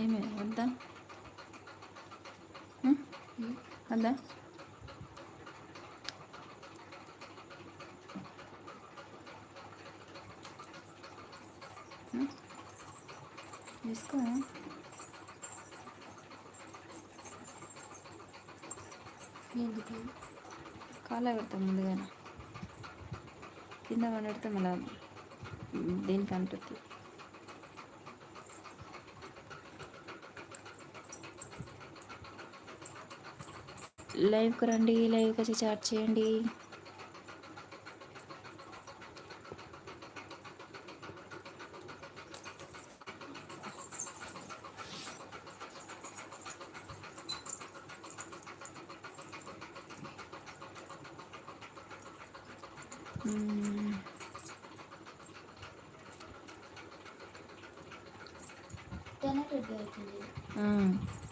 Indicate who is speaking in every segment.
Speaker 1: ఏమే? వద్దా? వద్దా? తీసుకో
Speaker 2: ఎందుకు?
Speaker 1: కాలా పెడతాం ముందుగానే. కింద వండితే మళ్ళీ దీనికి అంటుంది? లైవ్కి రండి లైవ్కి వచ్చి చాట్ చేయండి.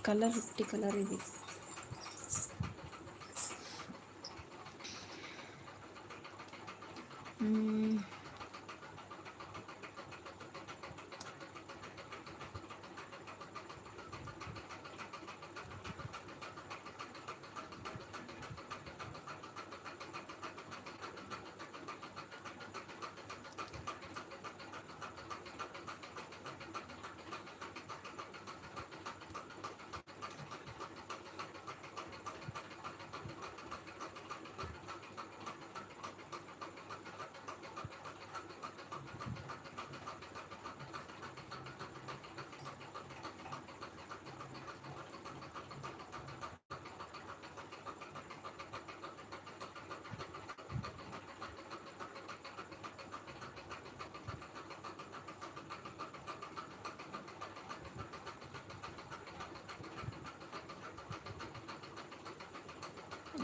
Speaker 1: కలర్ ఫిఫ్టీ కలర్ ఇది.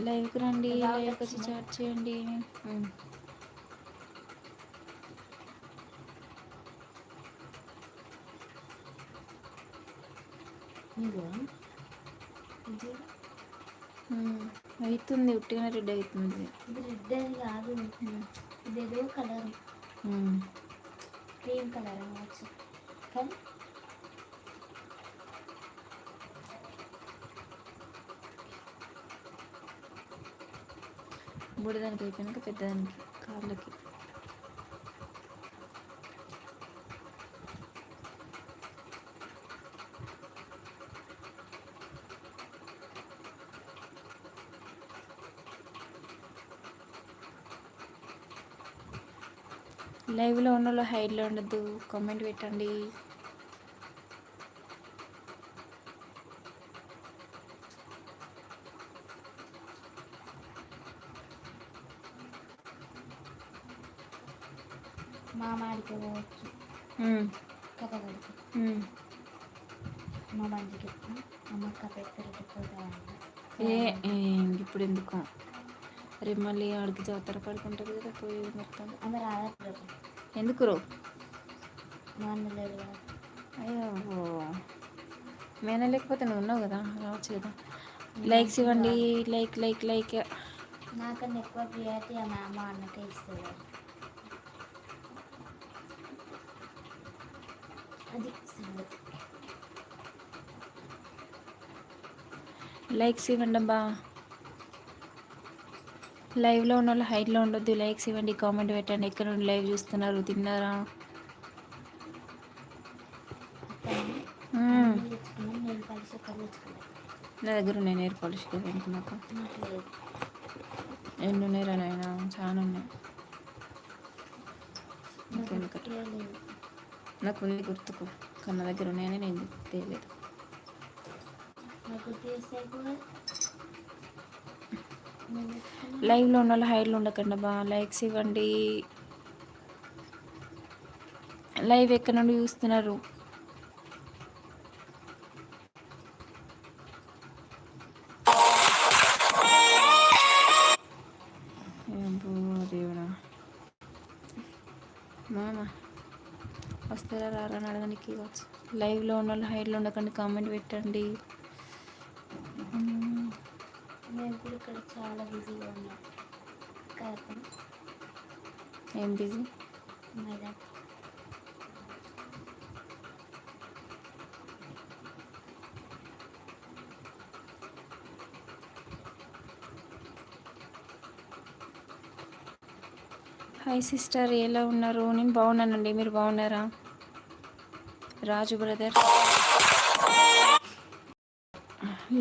Speaker 1: లైవ్కి రండి లైవ్కి వచ్చి చాట్ చేయండి. అవుతుంది ఉట్టిగానే రెడ్ అవుతుంది
Speaker 2: రెడ్ అని కాదు. ఇదేదో కలర్. క్రీమ్ కలర్ అనవచ్చు కానీ
Speaker 1: బుడదానికి అయిపోయినాక పెద్దదానికి కాళ్ళకి లైవ్లో ఉన్న వాళ్ళు హైడ్లో ఉండద్దు. కామెంట్ పెట్టండి
Speaker 2: మా మాడికి పోవచ్చు
Speaker 1: మ్మ్.
Speaker 2: కథగడికి
Speaker 1: మ్మ్.
Speaker 2: మా ఎప్పుడు అమ్మ కథ
Speaker 1: ఏ ఏ, ఇప్పుడు ఎందుకు రేపు మళ్ళీ ఆడికి జాతర పడుకుంటుంది కదా పోయేది మొత్తం
Speaker 2: ఆమె
Speaker 1: ఎందుకు రో
Speaker 2: మా అన్న లేడు కదా
Speaker 1: అయ్యో మేన లేకపోతే నువ్వు ఉన్నావు కదా రావచ్చు కదా లైక్స్ ఇవ్వండి లైక్ లైక్ లైక్
Speaker 2: నాకన్నా ఎక్కువ ప్రియారిటీ మా అన్నకే ఇస్తుంది అది
Speaker 1: లైక్స్ ఇవ్వండి అబ్బా. లైవ్లో ఉన్న వాళ్ళు హైట్లో ఉండొద్దు. లైక్స్ ఇవ్వండి కామెంట్ పెట్టండి. ఎక్కడ నుండి లైవ్ చూస్తున్నారు? తిన్నారా? నా దగ్గర ఉన్నాయి నేర్ పాలిష్ నాకు ఎన్ని ఉన్నాయి నాయనా? చాలా ఉన్నాయి.
Speaker 2: నాకు
Speaker 1: ఉంది గుర్తుకు కన్న దగ్గర ఉన్నాయని నేను తెలియదు. లైవ్లో ఉన్న వాళ్ళు హైడ్లో ఉండకండి బా లైక్స్ ఇవ్వండి. లైవ్ ఎక్కడ నుండి చూస్తున్నారు? వస్తారా రారా అని అడగడానికి లైవ్లో ఉన్న వాళ్ళు హైట్లో ఉండకండి కామెంట్ పెట్టండి.
Speaker 2: నేను కూడా ఇక్కడ చాలా బిజీగా
Speaker 1: ఏం బిజీ హాయ్ సిస్టర్ ఎలా ఉన్నారు? నేను బాగున్నానండి. మీరు బాగున్నారా? Raju brother.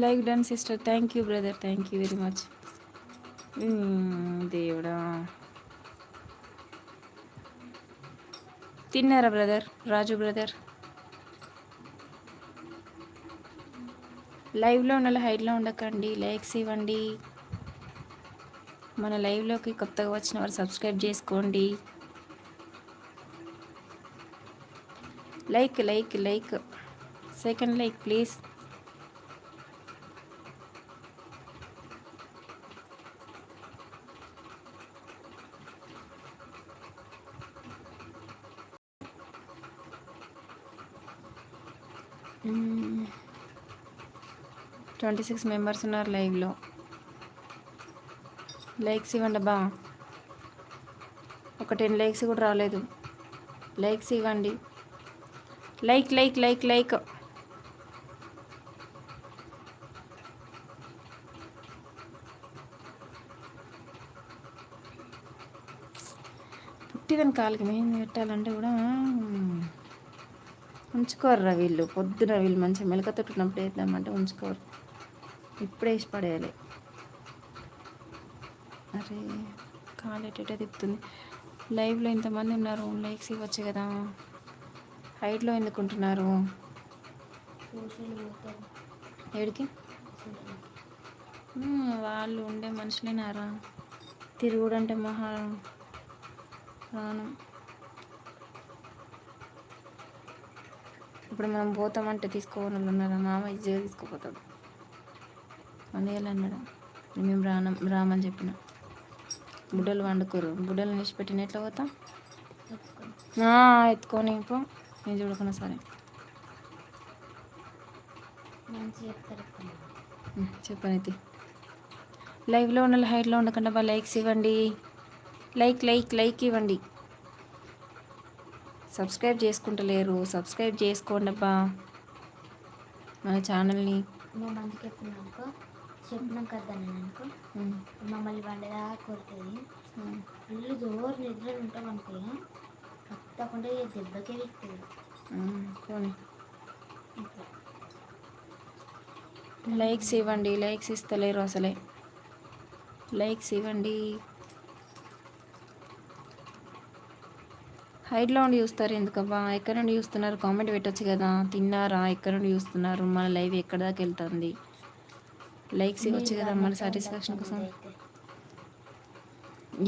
Speaker 1: Like done sister thank you brother thank you very much. దేవుడా. తిన్నారా బ్రదర్ రాజు బ్రదర్? లైవ్లో ఉండాలి హైట్లో ఉండకండి లైక్స్ ఇవ్వండి. మన లైవ్లోకి కొత్తగా వచ్చిన వారు సబ్స్క్రైబ్ చేసుకోండి. Like like like. Second like please. Twenty six members ఉన్నారు లైవ్లో. లైక్స్ ఇవ్వండి బా ఒక టెన్ లైక్స్ కూడా రాలేదు. లైక్స్ ఇవ్వండి. Like like like like. పుట్టిదని కాలికి మేము పెట్టాలంటే కూడా ఉంచుకోర్రా వీళ్ళు. పొద్దున వీళ్ళు మంచిగా మెలకతోటి ఉన్నప్పుడు వేద్దామంటే ఉంచుకోరు. ఇప్పుడే వేసి పడేయాలి అరే కాలు కాలేటేటే తిప్పుతుంది. లైవ్లో ఇంతమంది ఉన్నారు. లైక్స్ ఇవ్వచ్చు కదా. హైట్లో ఎందుకుంటున్నారు? ఏడికి? వాళ్ళు ఉండే మనుషులేనారా? తిరుగుడంటే మహా ప్రాణం. ఇప్పుడు మనం పోతామంటే తీసుకోవాలి ఉన్నారా మామ ఈజీగా తీసుకుపోతాడు. అందుకే అన్నాడు మేము రానం రామని చెప్పిన. బుడ్డలు వండుకోరు. బుడ్డలు నిలిచిపెట్టిన ఎట్లా పోతా? ఎత్తుకొని పో. నేను చూడకున్నా సరే. చెప్పనైతే లైవ్లో ఉన్న హైట్లో ఉండకుండా బాగా లైక్స్ ఇవ్వండి. లైక్ లైక్ లైక్ ఇవ్వండి. సబ్స్క్రైబ్ చేసుకుంటలేరు సబ్స్క్రైబ్ చేసుకోండి అబ్బా. మన ఛానల్ని
Speaker 2: చెప్పినాం కదా అనుకో మమ్మల్ని వండదా కొడుతుంది. ఫుల్ జోరు నిద్ర ఉంటాం అనుకో తప్పకుండా దెబ్బకే
Speaker 1: పోనీ. లైక్స్ ఇవ్వండి లైక్స్ ఇస్తలేరు అసలే. లైక్స్ ఇవ్వండి. హైట్లో ఉండి చూస్తారు ఎందుకబ్బా? ఎక్కడ నుండి చూస్తున్నారు? కామెంట్ పెట్టచ్చు కదా. తిన్నారా? ఎక్కడ నుండి చూస్తున్నారు? మన లైవ్ ఎక్కడ దాకా వెళ్తుంది? లైక్స్ ఇవ్వచ్చు కదా మన సాటిస్ఫాక్షన్ కోసం?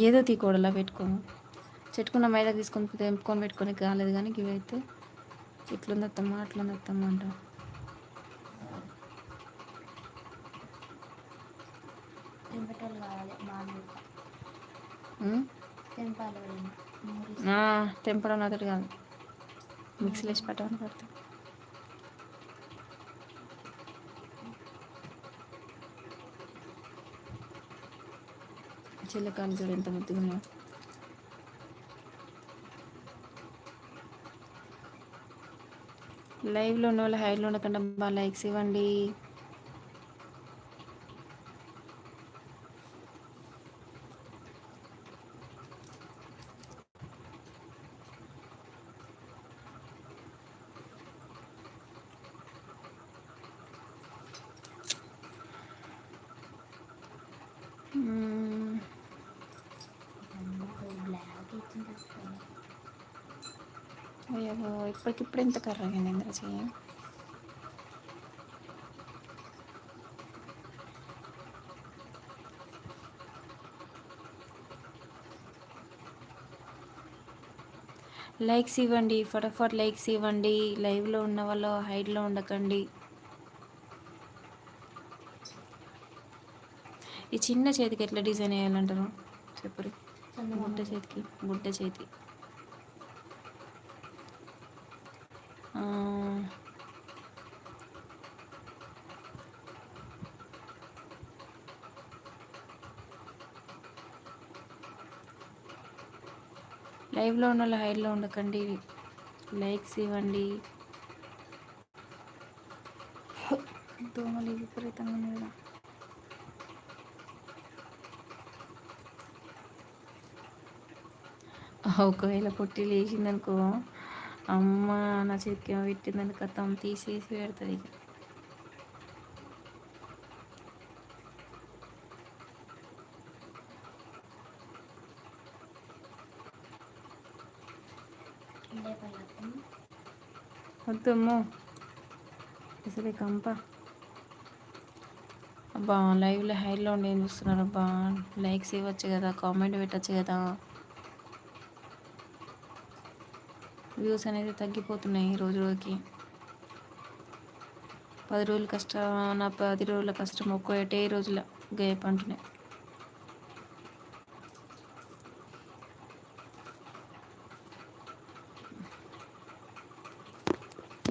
Speaker 1: ఏదో తీకోడలా పెట్టుకోము చెట్టుకున్న మైదా తీసుకొని తెంపుకొని పెట్టుకొని కాలేదు కానీ ఇవైతే ఇట్లుంది అత్తమ్మ అట్లుంది అత్తమ్మ అంట. తెంపడం నాతోటి కాదు. మిక్సీలో వేసి పట్టమని పడతాం. చిల్లకాయలు చూడు ఎంత ముద్దుగా లైవ్లో ఉన్న వాళ్ళు హైడ్లో ఉండకుండా బాగా లైక్స్ ఇవ్వండి. అయ్యో ఇప్పటికిప్పుడు ఎంత కర్రగా ఇంద్ర చెయ్యి లైక్స్ ఇవ్వండి ఫటాఫట్ లైక్స్ ఇవ్వండి. లైవ్లో ఉన్న వాళ్ళు హైడ్లో ఉండకండి. ఈ చిన్న చేతికి ఎట్లా డిజైన్ వేయాలంటారు చెప్పరు. బుడ్డ చేతికి బుడ్డ చేతి. లైవ్లో ఉన్న వాళ్ళు హైడ్లో ఉండకండి. లైక్స్ ఇవ్వండి. దోమలు విపరీతంగా ఉన్నాయి ఒకవేళ పొట్టి లేచిందనుకో అమ్మ నా చేతికి ఏమో పెట్టిందని కథం తీసేసి పెడుతుంది ఇక. వద్దమ్మో అసలే కంప. అబ్బా లైవ్లో హైలో ఉండి ఏం చూస్తున్నారు అబ్బా. లైక్స్ ఇవ్వచ్చు కదా కామెంట్ పెట్టచ్చు కదా. వ్యూస్ అనేది తగ్గిపోతున్నాయి రోజు రోజుకి. పది రోజుల కష్టం నా పది రోజుల కష్టం ఒక్కటే రోజుల గేప్ అంటున్నాయి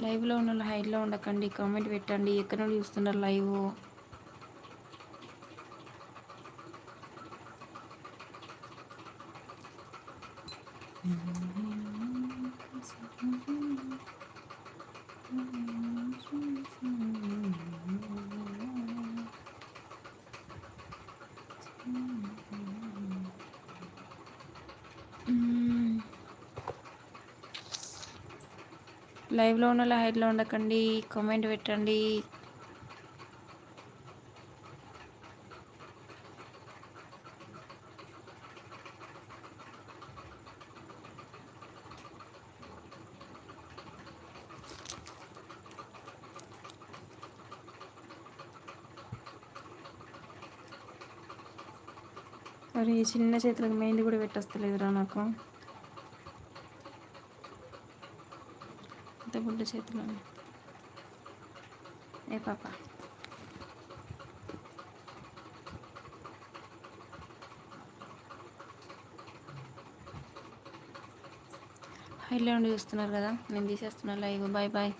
Speaker 1: లైవ్లో ఉన్న వాళ్ళు హైట్లో ఉండకండి కామెంట్ పెట్టండి ఎక్కడ నుండి చూస్తున్నారు లైవ్? లైవ్లో ఉన్న హైట్లో ఉండకండి కామెంట్ పెట్టండి. మరి ఈ చిన్న చేతులకు మెహందీ కూడా పెట్టొస్తలేదురా నాకు. అంత బుడ్డ చేతులు ఏ పాప? హైలో చూస్తున్నారు కదా నేను తీసేస్తున్నాను లైవ్. Bye bye.